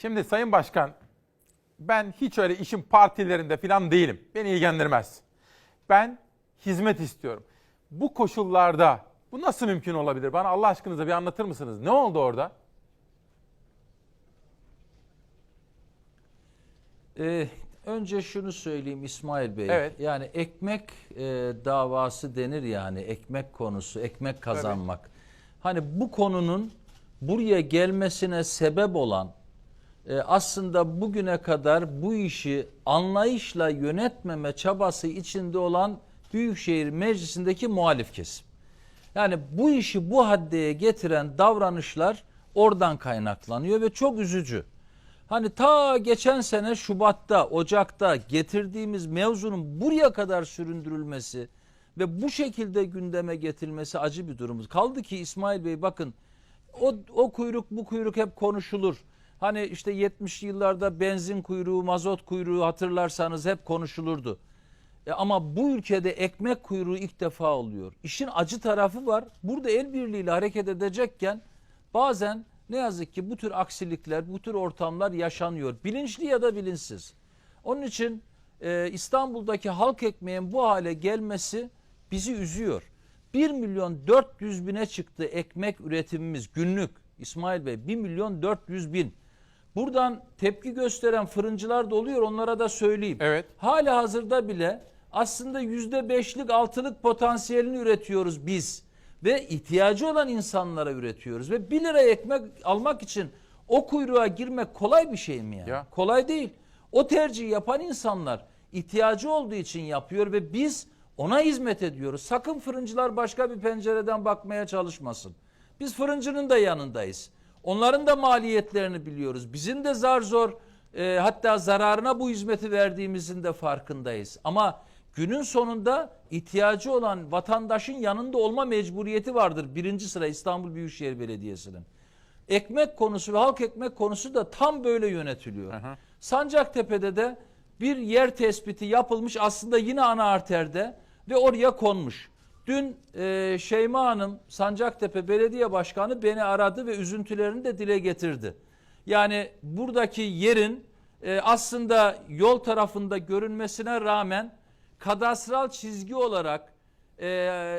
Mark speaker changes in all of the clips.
Speaker 1: Şimdi Sayın Başkan ben hiç öyle işin partilerinde falan değilim. Beni ilgilendirmez. Ben hizmet istiyorum. Bu koşullarda bu nasıl mümkün olabilir? Bana Allah aşkınıza bir anlatır mısınız? Ne oldu orada?
Speaker 2: Ee, önce şunu söyleyeyim İsmail Bey.
Speaker 1: Evet.
Speaker 2: Yani ekmek e, davası denir yani ekmek konusu, ekmek kazanmak. Hani bu konunun buraya gelmesine sebep olan e, aslında bugüne kadar bu işi anlayışla yönetmeme çabası içinde olan Büyükşehir Meclisi'ndeki muhalif kesim. Yani bu işi bu haddeye getiren davranışlar oradan kaynaklanıyor ve çok üzücü. Hani ta geçen sene Şubat'ta, Ocak'ta getirdiğimiz mevzunun buraya kadar süründürülmesi ve bu şekilde gündeme getirilmesi acı bir durumuz. Kaldı ki İsmail Bey bakın o, o kuyruk bu kuyruk hep konuşulur. Hani işte 70'li yıllarda benzin kuyruğu, mazot kuyruğu hatırlarsanız hep konuşulurdu. E ama bu ülkede ekmek kuyruğu ilk defa oluyor. İşin acı tarafı var. Burada el birliğiyle hareket edecekken bazen ne yazık ki bu tür aksilikler, bu tür ortamlar yaşanıyor. Bilinçli ya da bilinçsiz. Onun için e, İstanbul'daki halk ekmeğin bu hale gelmesi bizi üzüyor. 1 milyon 400 bine çıktı ekmek üretimimiz günlük. İsmail Bey 1 milyon 400 bin. Buradan tepki gösteren fırıncılar da oluyor onlara da söyleyeyim.
Speaker 1: Evet.
Speaker 2: Hala hazırda bile aslında yüzde beşlik altılık potansiyelini üretiyoruz biz. Ve ihtiyacı olan insanlara üretiyoruz. Ve 1 lira ekmek almak için o kuyruğa girmek kolay bir şey mi yani?
Speaker 1: Ya.
Speaker 2: Kolay değil. O tercihi yapan insanlar ihtiyacı olduğu için yapıyor ve biz ona hizmet ediyoruz. Sakın fırıncılar başka bir pencereden bakmaya çalışmasın. Biz fırıncının da yanındayız. Onların da maliyetlerini biliyoruz. Bizim de zar zor e, hatta zararına bu hizmeti verdiğimizin de farkındayız. Ama günün sonunda ihtiyacı olan vatandaşın yanında olma mecburiyeti vardır. Birinci sıra İstanbul Büyükşehir Belediyesi'nin. Ekmek konusu ve halk ekmek konusu da tam böyle yönetiliyor. Sancaktepe'de de bir yer tespiti yapılmış aslında yine ana arterde ve oraya konmuş. Dün e, Şeyma Hanım Sancaktepe Belediye Başkanı beni aradı ve üzüntülerini de dile getirdi. Yani buradaki yerin e, aslında yol tarafında görünmesine rağmen kadastral çizgi olarak e,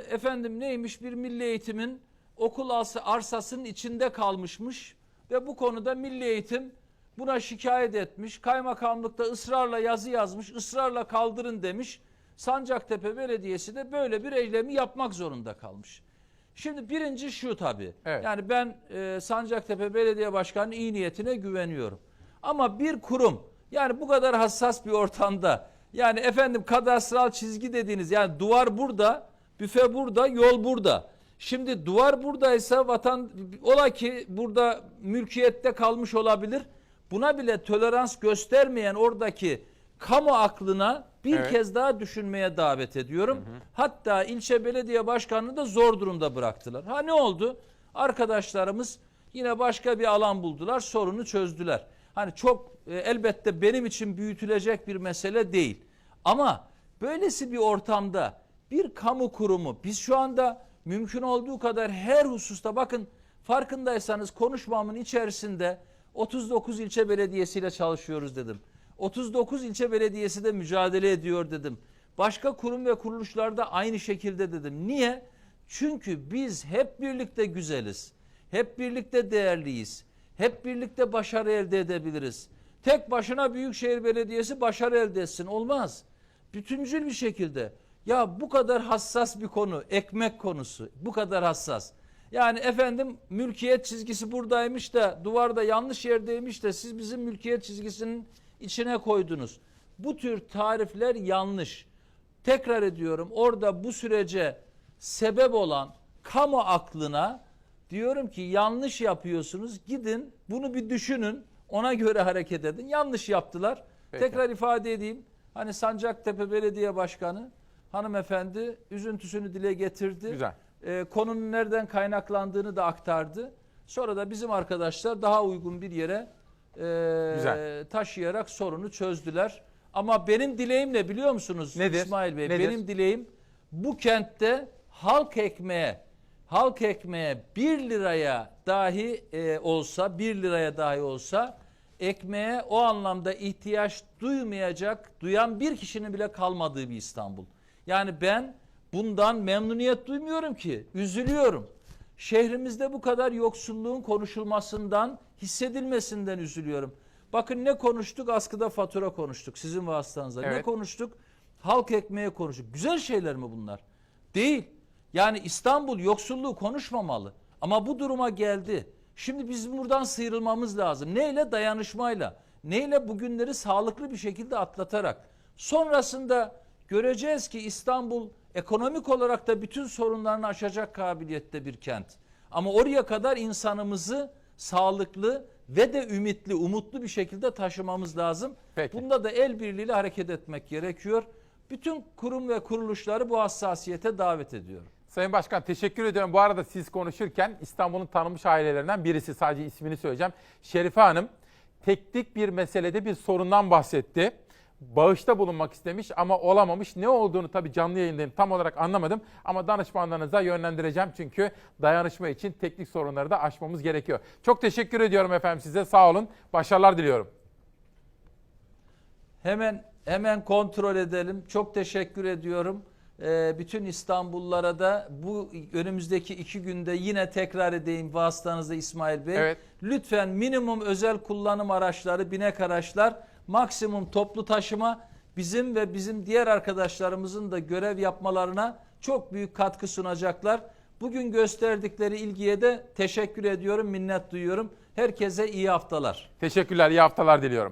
Speaker 2: efendim neymiş bir milli eğitimin okul arsa- arsasının içinde kalmışmış ve bu konuda milli eğitim buna şikayet etmiş. Kaymakamlıkta ısrarla yazı yazmış, ısrarla kaldırın demiş. Sancaktepe Belediyesi de böyle bir eylemi yapmak zorunda kalmış. Şimdi birinci şu tabii.
Speaker 1: Evet.
Speaker 2: Yani ben e, Sancaktepe Belediye Başkanı'nın iyi niyetine güveniyorum. Ama bir kurum yani bu kadar hassas bir ortamda yani efendim kadastral çizgi dediğiniz yani duvar burada, büfe burada, yol burada. Şimdi duvar buradaysa vatan ola ki burada mülkiyette kalmış olabilir. Buna bile tolerans göstermeyen oradaki kamu aklına bir
Speaker 1: Evet.
Speaker 2: kez daha düşünmeye davet ediyorum. Hatta ilçe belediye başkanını da zor durumda bıraktılar. Ha ne oldu? Arkadaşlarımız yine başka bir alan buldular, sorunu çözdüler. Hani çok e, elbette benim için büyütülecek bir mesele değil. Ama böylesi bir ortamda bir kamu kurumu biz şu anda mümkün olduğu kadar her hususta bakın farkındaysanız konuşmamın içerisinde 39 ilçe belediyesiyle çalışıyoruz dedim. 39 ilçe belediyesi de mücadele ediyor dedim. Başka kurum ve kuruluşlarda aynı şekilde dedim. Niye? Çünkü biz hep birlikte güzeliz. Hep birlikte değerliyiz. Hep birlikte başarı elde edebiliriz. Tek başına Büyükşehir Belediyesi başarı elde etsin. Olmaz. Bütüncül bir şekilde. Ya bu kadar hassas bir konu, ekmek konusu. Bu kadar hassas. Yani efendim mülkiyet çizgisi buradaymış da duvarda yanlış yerdeymiş de siz bizim mülkiyet çizgisinin içine koydunuz. Bu tür tarifler yanlış. Tekrar ediyorum orada bu sürece sebep olan kamu aklına diyorum ki yanlış yapıyorsunuz gidin bunu bir düşünün ona göre hareket edin. Yanlış yaptılar.
Speaker 1: Peki.
Speaker 2: Tekrar ifade edeyim. Hani Sancaktepe Belediye Başkanı hanımefendi üzüntüsünü dile getirdi.
Speaker 1: Güzel.
Speaker 2: Ee, konunun nereden kaynaklandığını da aktardı. Sonra da bizim arkadaşlar daha uygun bir yere e,
Speaker 1: Güzel.
Speaker 2: taşıyarak sorunu çözdüler. Ama benim dileğim ne biliyor musunuz
Speaker 1: Nedir?
Speaker 2: İsmail Bey?
Speaker 1: Nedir?
Speaker 2: Benim dileğim bu kentte halk ekmeğe halk ekmeğe 1 liraya dahi e, olsa 1 liraya dahi olsa ekmeğe o anlamda ihtiyaç duymayacak, duyan bir kişinin bile kalmadığı bir İstanbul. Yani ben bundan memnuniyet duymuyorum ki, üzülüyorum. Şehrimizde bu kadar yoksulluğun konuşulmasından, hissedilmesinden üzülüyorum. Bakın ne konuştuk? Askıda fatura konuştuk sizin vasıtanızla. Ne
Speaker 1: Evet.
Speaker 2: konuştuk? Halk ekmeği konuştuk. Güzel şeyler mi bunlar? Değil. Yani İstanbul yoksulluğu konuşmamalı. Ama bu duruma geldi. Şimdi bizim buradan sıyrılmamız lazım. Neyle? Dayanışmayla. Neyle? Bugünleri sağlıklı bir şekilde atlatarak. Sonrasında göreceğiz ki İstanbul ekonomik olarak da bütün sorunlarını aşacak kabiliyette bir kent. Ama oraya kadar insanımızı sağlıklı ve de ümitli, umutlu bir şekilde taşımamız lazım.
Speaker 1: Peki.
Speaker 2: Bunda da el birliğiyle hareket etmek gerekiyor. Bütün kurum ve kuruluşları bu hassasiyete davet ediyorum.
Speaker 1: Sayın Başkan teşekkür ediyorum. Bu arada siz konuşurken İstanbul'un tanınmış ailelerinden birisi sadece ismini söyleyeceğim. Şerife Hanım teknik bir meselede bir sorundan bahsetti. Bağışta bulunmak istemiş ama olamamış. Ne olduğunu tabii canlı yayındayım tam olarak anlamadım. Ama danışmanlarınıza yönlendireceğim. Çünkü dayanışma için teknik sorunları da aşmamız gerekiyor. Çok teşekkür ediyorum efendim size. Sağ olun. Başarılar diliyorum.
Speaker 2: Hemen hemen kontrol edelim. Çok teşekkür ediyorum. Ee, bütün İstanbullulara da bu önümüzdeki iki günde yine tekrar edeyim vasıtanızda İsmail Bey.
Speaker 1: Evet.
Speaker 2: Lütfen minimum özel kullanım araçları, binek araçlar, maksimum toplu taşıma bizim ve bizim diğer arkadaşlarımızın da görev yapmalarına çok büyük katkı sunacaklar. Bugün gösterdikleri ilgiye de teşekkür ediyorum, minnet duyuyorum. Herkese iyi haftalar.
Speaker 1: Teşekkürler. iyi haftalar diliyorum.